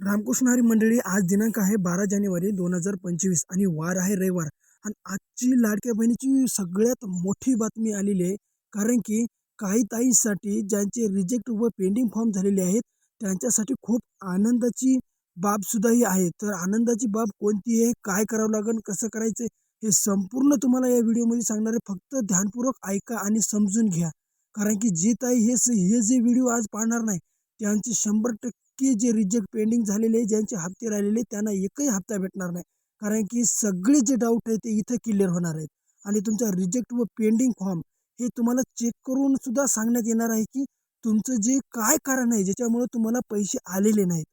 रामकृष्ण हरी मंडळी आज दिनांक आहे बारा जानेवारी दोन हजार पंचवीस आणि वार आहे रविवार. आणि आजची लाडक्या बहिणीची सगळ्यात मोठी बातमी आलेली आहे कारण की काही ताईंसाठी ज्यांचे रिजेक्ट व पेंडिंग फॉर्म झालेले आहेत त्यांच्यासाठी खूप आनंदाची बाब ही आहे. तर आनंदाची बाब कोणती आहे काय करावं लागेल कसं करायचं हे संपूर्ण तुम्हाला या व्हिडिओमध्ये सांगणार आहे. फक्त ध्यानपूर्वक ऐका आणि समजून घ्या. कारण की जी ताई हे स- हे जे व्हिडिओ आज पाहणार नाही त्यांचे शंभर टक्के जे रिजेक्ट पेंडिंग झालेले ज्यांचे हप्ते राहिलेले त्यांना एकही हप्ता भेटणार नाही. कारण की सगळे जे डाऊट आहे ते इथं क्लिअर होणार आहेत. आणि तुमचा रिजेक्ट व पेंडिंग फॉर्म हे तुम्हाला चेक करून सुद्धा सांगण्यात येणार आहे की तुमचं जे काय कारण आहे ज्याच्यामुळे तुम्हाला पैसे आलेले नाहीत.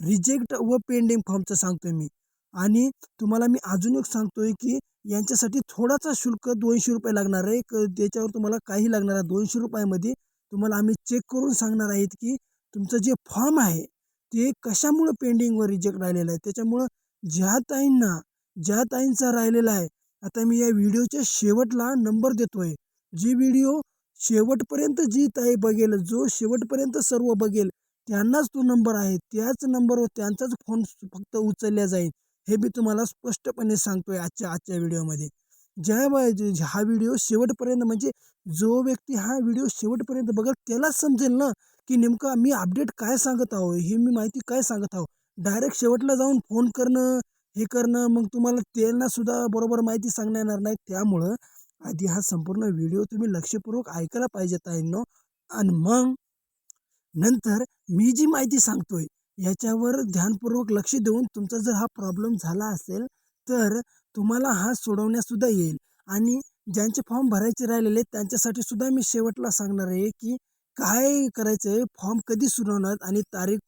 रिजेक्ट व पेंडिंग फॉर्मचं सांगतोय मी. आणि तुम्हाला मी अजून एक सांगतोय की यांच्यासाठी थोडासा शुल्क दोनशे रुपये लागणार आहे. क- त्याच्यावर तुम्हाला काही लागणार आहे दोनशे रुपयामध्ये तुम्हाला आम्ही चेक करून सांगणार आहेत की तुमचं जे फॉर्म आहे ते कशामुळं पेंडिंगवर रिजेक्ट राहिलेलं आहे? त्याच्यामुळं ज्या ताईंना ज्या ताईंचा राहिलेला आहे आता मी या व्हिडिओच्या शेवटला नंबर देतोय. जी व्हिडिओ शेवटपर्यंत जी ताई बघेल जो शेवटपर्यंत सर्व बघेल त्यांनाच तो नंबर आहे. त्याच नंबरवर त्यांचाच फोन फक्त उचलला जाईल हे मी तुम्हाला स्पष्टपणे सांगतोय आजच्या आजच्या व्हिडिओमध्ये. ज्या जे- हा व्हिडिओ शेवटपर्यंत म्हणजे जो व्यक्ती हा व्हिडिओ शेवटपर्यंत बघेल त्यालाच समजेल ना की नेमकं मी अपडेट काय सांगत आहो हे मी माहिती काय सांगत आहो. डायरेक्ट शेवटला जाऊन फोन करणं हे करणं मग तुम्हाला त्यांना सुद्धा बरोबर माहिती सांगणं येणार नाही. त्यामुळं आधी हा संपूर्ण व्हिडिओ तुम्ही लक्षपूर्वक ऐकायला पाहिजे ताईंनो. आणि मग नंतर मी जी माहिती सांगतोय याच्यावर ध्यानपूर्वक लक्ष देऊन तुमचा जर हा प्रॉब्लेम झाला असेल तर तुम्हाला हा सोडवण्यासुद्धा येईल. आणि ज्यांचे फॉर्म भरायचे राहिलेले त्यांच्यासाठी सुद्धा मी शेवटला सांगणार आहे की काय करायचं आहे फॉर्म कधी सुरू होणार आणि तारीख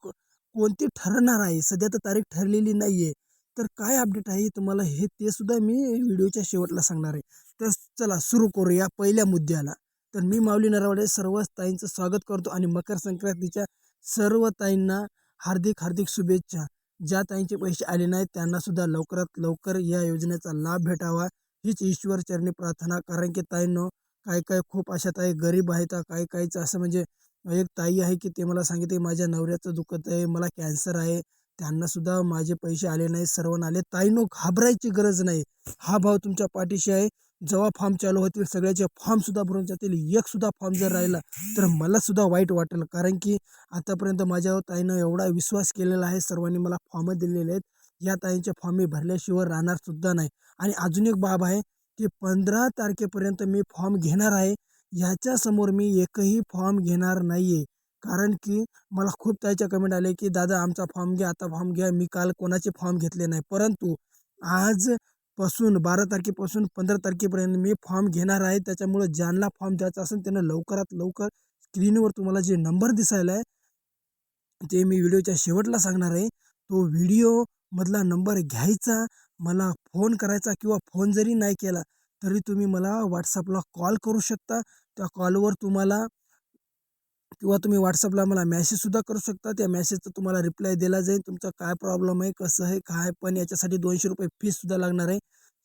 कोणती ठरणार आहे? सध्या तर तारीख ठरलेली नाही आहे तर काय अपडेट आहे तुम्हाला हे ते सुद्धा मी व्हिडिओच्या शेवटला सांगणार आहे. तर चला सुरू करूया पहिल्या मुद्द्याला. तर मी माऊली नरवाडे सर्व ताईंचं स्वागत करतो आणि मकर संक्रांतीच्या सर्व ताईंना हार्दिक हार्दिक शुभेच्छा. ज्या ताईंचे पैसे आले नाहीत त्यांना सुद्धा लवकरात लवकर या योजनेचा लाभ भेटावा हीच ईश्वर चरणी प्रार्थना. कारण की ताईंनो काय काय खूप अशा ताई गरीब आहेत काय काहीचं असं म्हणजे एक ताई आहे की ते मला सांगितले माझ्या नवऱ्याचं दुखत आहे मला कॅन्सर आहे त्यांना सुद्धा माझे पैसे आले नाही सर्वांना आले. ताईनो घाबरायची गरज नाही. हा भाव तुमच्या पाठीशी आहे. जेव्हा फॉर्म चालू होतील सगळ्याचे फॉर्म सुद्धा भरून जातील. एक सुद्धा फॉर्म जर राहिला तर मला सुद्धा वाईट वाटेल. कारण की आतापर्यंत माझ्या ताईनं एवढा विश्वास केलेला आहे. सर्वांनी मला फॉर्म दिलेले आहेत. या ताईंचे फॉर्म मी भरल्याशिवाय राहणार सुद्धा नाही. आणि अजून एक बाब आहे की पंधरा तारखेपर्यंत मी फॉर्म घेणार आहे. याच्यासमोर मी एकही फॉर्म घेणार नाही आहे कारण की मला खूप त्याच्या कमेंट आले की दादा आमचा फॉर्म घ्या आता फॉर्म घ्या. मी काल कोणाचे फॉर्म घेतले नाही. परंतु आजपासून बारा तारखेपासून पंधरा तारखेपर्यंत मी फॉर्म घेणार आहे. त्याच्यामुळे ज्यांना फॉर्म द्यायचा असेल त्यांना लवकरात लवकर स्क्रीनवर तुम्हाला जे नंबर दिसायला आहे ते मी व्हिडिओच्या शेवटला सांगणार आहे. तो व्हिडिओमधला नंबर घ्यायचा मला फोन करायचा किंवा फोन जरी नाही केला तरी तुम्ही मला व्हॉट्सअपला कॉल करू शकता. त्या कॉलवर तुम्हाला किंवा तुम्ही व्हॉट्सअपला मला मॅसेजसुद्धा करू शकता. त्या मॅसेजचा तुम्हाला रिप्लाय दिला जाईल. तुमचा काय प्रॉब्लेम आहे कसं आहे काय पण याच्यासाठी दोनशे रुपये फीससुद्धा लागणार आहे.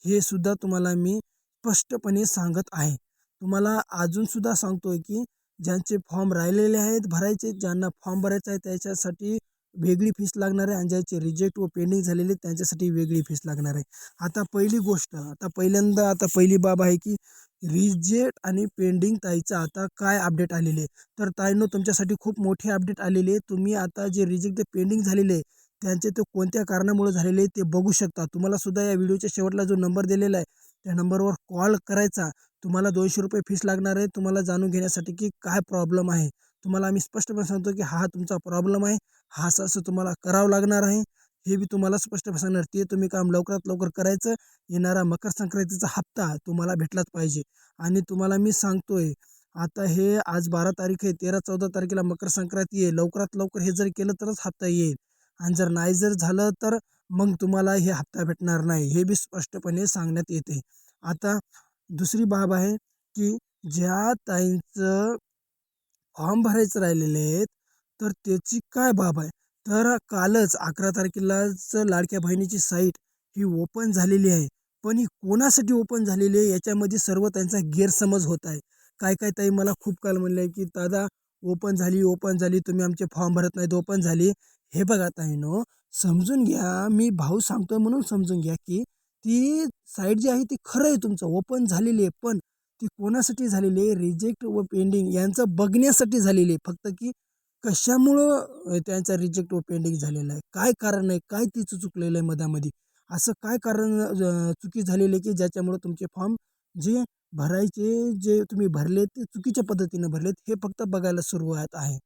हे सुद्धा तुम्हाला मी स्पष्टपणे सांगत आहे. तुम्हाला अजूनसुद्धा सांगतोय की ज्यांचे फॉर्म राहिलेले आहेत भरायचे ज्यांना फॉर्म भरायचा आहे त्याच्यासाठी वेगळी फीस लागणार आहे आणि ज्याचे रिजेक्ट व पेंडिंग झालेले त्यांच्यासाठी वेगळी फीस लागणार आहे. आता पहिली गोष्ट आता पहिल्यांदा आता पहिली बाब आहे की रिजेक्ट आणि पेंडिंग ताईचं आता काय अपडेट आलेले आहे? तर ताईनो तुमच्यासाठी खूप मोठे अपडेट आलेले आहे. तुम्ही आता जे रिजेक्ट पेंडिंग झालेले आहे त्यांचे ते कोणत्या कारणामुळे झालेले आहे ते बघू शकता. तुम्हाला सुद्धा या व्हिडिओच्या शेवटला जो नंबर दिलेला आहे त्या नंबरवर कॉल करायचा. तुम्हाला दोनशे रुपये फीस लागणार आहे. तुम्हाला जाणून घेण्यासाठी की काय प्रॉब्लेम आहे. तुम्हाला आम्ही स्पष्टपणे सांगतो की हा तुमचा प्रॉब्लेम आहे. हा असं असं तुम्हाला करावं लागणार आहे. हे बी तुम्हाला स्पष्टपणे सांगणार. ते तुम्ही काम लवकरात लवकर करायचं. येणारा मकर संक्रांतीचा हप्ता तुम्हाला भेटलाच पाहिजे. आणि तुम्हाला मी सांगतोय आता हे आज बारा तारीख आहे तेरा चौदा तारखेला मकर संक्रांती आहे. लवकरात लवकर हे जर केलं तरच हप्ता येईल. आणि जर नाही जर झालं तर मग तुम्हाला हे हप्ता भेटणार नाही. हे बी स्पष्टपणे सांगण्यात येते. आता दुसरी बाब आहे की ज्या ताईंचं फॉर्म भरायचं राहिलेले आहेत तर त्याची काय बाब आहे? तर कालच अकरा तारखेलाच लाडक्या बहिणीची साईट ही ओपन झालेली आहे. पण ही कोणासाठी ओपन झालेली आहे याच्यामध्ये सर्व त्यांचा गैरसमज होत आहे. काय काय ताई मला खूप काल म्हणलं आहे की दादा ओपन झाली ओपन झाली तुम्ही आमचे फॉर्म भरत नाहीत ओपन झाली. हे बघा ताईनो समजून घ्या मी भाऊ सांगतोय म्हणून समजून घ्या की ती साईट जी आहे ती खरं आहे तुमचं ओपन झालेली आहे. पण ती कोणासाठी झालेली आहे? रिजेक्ट व पेंडिंग यांचं बघण्यासाठी झालेली आहे. फक्त की कशामुळं त्यांचा रिजेक्ट व पेंडिंग झालेला आहे? काय कारण आहे? काय तिचं चुकलेलं आहे मधामध्ये? असं काय कारण चुकी झालेलं आहे की ज्याच्यामुळं तुमचे फॉर्म जे भरायचे जे तुम्ही भरले ते चुकीच्या पद्धतीनं भरलेत हे फक्त बघायला सुरुवात आहे.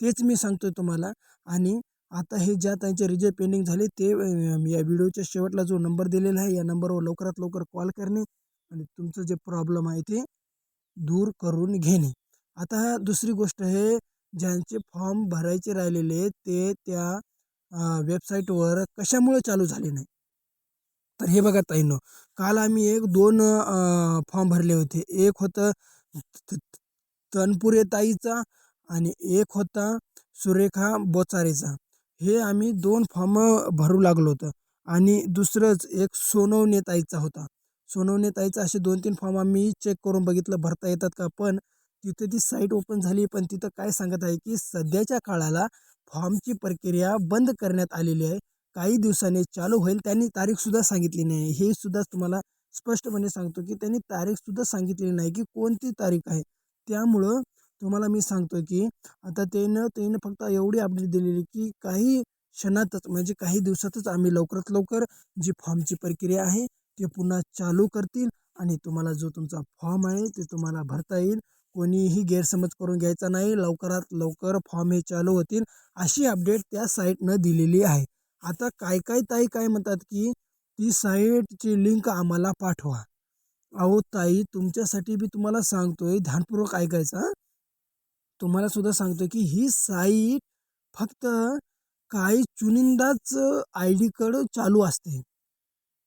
तेच मी सांगतोय तुम्हाला. आणि आता हे ज्या त्यांचे रिजेक्ट पेंडिंग झाले ते मी या व्हिडिओच्या शेवटला जो नंबर दिलेला आहे या नंबरवर लवकरात लवकर कॉल करणे आणि तुमचं जे प्रॉब्लेम आहे ते दूर करून घेणे. आता दुसरी गोष्ट आहे ज्यांचे फॉर्म भरायचे राहिलेले ते त्या वेबसाईटवर कशामुळे चालू झाले नाही? तर हे बघा ताईनो काल आम्ही एक दोन फॉर्म भरले होते. एक होतं तनपुरे ताईचा आणि एक होता सुरेखा बोचारेचा. हे आम्ही दोन फॉर्म भरू लागलो होतं. आणि दुसरंच एक सोनवणे ताईचा होता. सोनवणे यायचं असे दोन तीन फॉर्म आम्ही चेक करून बघितलं. भरता येतात का? पण तिथे ती साईट ओपन झाली. पण तिथं काय सांगत आहे की सध्याच्या काळाला फॉर्मची प्रक्रिया बंद करण्यात आलेली आहे. काही दिवसांनी चालू होईल. त्यांनी तारीखसुद्धा सांगितली नाही. हे सुद्धा तुम्हाला स्पष्टपणे सांगतो की त्यांनी तारीखसुद्धा सांगितलेली नाही की कोणती तारीख आहे. त्यामुळं तुम्हाला मी सांगतो की आता त्यानं त्यानं फक्त एवढी अपडेट दिलेली की काही क्षणातच म्हणजे काही दिवसातच आम्ही लवकरात लवकर जी फॉर्मची प्रक्रिया आहे ते पुन्हा चालू करतील आणि तुम्हाला जो तुमचा फॉर्म आहे ते तुम्हाला भरता येईल. कोणीही गैरसमज करून घ्यायचा नाही. लवकरात लवकर फॉर्म हे चालू होतील अशी अपडेट त्या साईटनं दिलेली आहे. आता काय काय ताई काय म्हणतात की ती साईटची लिंक आम्हाला पाठवा. अहो ताई तुमच्यासाठी बी तुम्हाला सांगतोय ध्यानपूर्वक ऐकायचा तुम्हाला सुद्धा सांगतोय की ही साईट फक्त काही चुनिंदाच आय डीकडं चालू असते.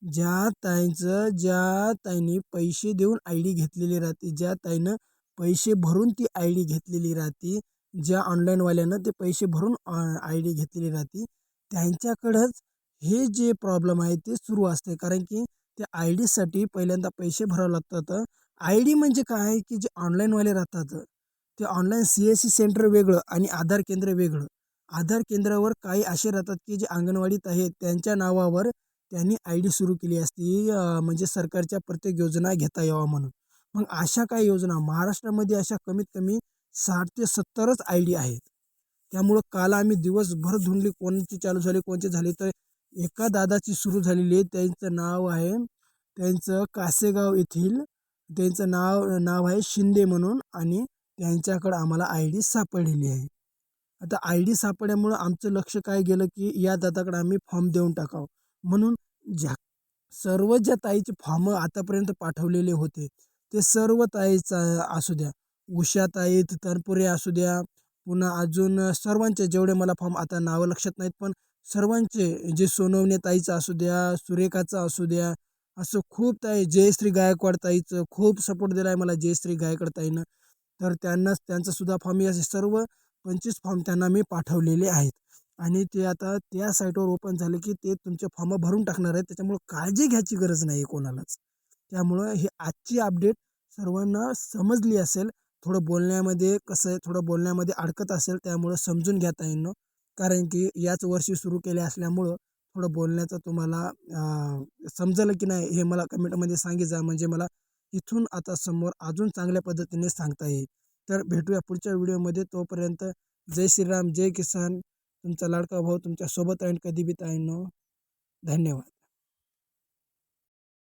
ज्या ताईंचं ज्या ताईने पैसे देऊन आय डी घेतलेली राहते ज्या ताईनं पैसे भरून ती आय डी घेतलेली राहते ज्या ऑनलाईनवाल्यानं ते पैसे भरून आय डी घेतलेली राहते त्यांच्याकडंच हे जे प्रॉब्लेम आहे ते सुरू असते. कारण की त्या आय डीसाठी पहिल्यांदा पैसे भरावे लागतात आय डी म्हणजे काय? आहे की जे ऑनलाईनवाले राहतात ते online C S C center वेगळं आणि आधार केंद्र वेगळं. आधार केंद्रावर काही असे राहतात की जे अंगणवाडीत आहेत त्यांच्या नावावर त्यांनी आय डी सुरू केली असती म्हणजे सरकारच्या प्रत्येक योजना घेता यावा म्हणून. मग अशा काही योजना? महाराष्ट्रामध्ये अशा कमीत कमी साठ ते सत्तरच आय डी आहेत. त्यामुळं काल आम्ही दिवसभर धुंडली कोणती चालू झाली कोणची झाली तर एका दादाची सुरू झालेली आहे. त्यांचं नाव आहे त्यांचं कासेगाव येथील त्यांचं नाव नाव आहे शिंदे म्हणून आणि त्यांच्याकडं आम्हाला आय डी सापडलेली आहे. आता आय डी सापडल्यामुळं आमचं लक्ष काय गेलं की या दादाकडं आम्ही फॉर्म देऊन टाकावं. म्हणून ज्या सर्व ज्या ताईचे फॉर्म आतापर्यंत पाठवलेले होते ते सर्व ताईचा असू द्या उषा ताई तनपुरे असू द्या पुन्हा अजून सर्वांचे जेवढे मला फॉर्म आता नावं लक्षात नाहीत पण सर्वांचे जे सोनवणे ताईचं असू द्या सुरेखाचं असू द्या असं खूप ताई जयश्री गायकवाड ताईचं खूप सपोर्ट दिला आहे मला जयश्री गायकवाड ताईनं. तर त्यांनाच त्यांचासुद्धा फॉर्म असे सर्व पंचवीस फॉर्म त्यांना मी पाठवलेले आहेत. आणि ते आता त्या साईटवर ओपन झालं की ते तुमचे फॉर्म भरून टाकणार आहेत. त्याच्यामुळं काळजी घ्यायची गरज नाही आहे कोणालाच. त्यामुळं ही आजची अपडेट सर्वांना समजली असेल. थोडं बोलण्यामध्ये कसं आहे थोडं बोलण्यामध्ये अडकत असेल त्यामुळं समजून घेता येईन कारण की याच वर्षी सुरू केले असल्यामुळं थोडं बोलण्याचं तुम्हाला समजलं की नाही हे मला कमेंटमध्ये सांगितलं. म्हणजे मला इथून आता समोर अजून चांगल्या पद्धतीने सांगता येईल. तर भेटूया पुढच्या व्हिडिओमध्ये तोपर्यंत जय श्रीराम जय किसान. तुमचा लाडका भाऊ तुमच्यासोबत राहीन कधी बी ताईंनो धन्यवाद.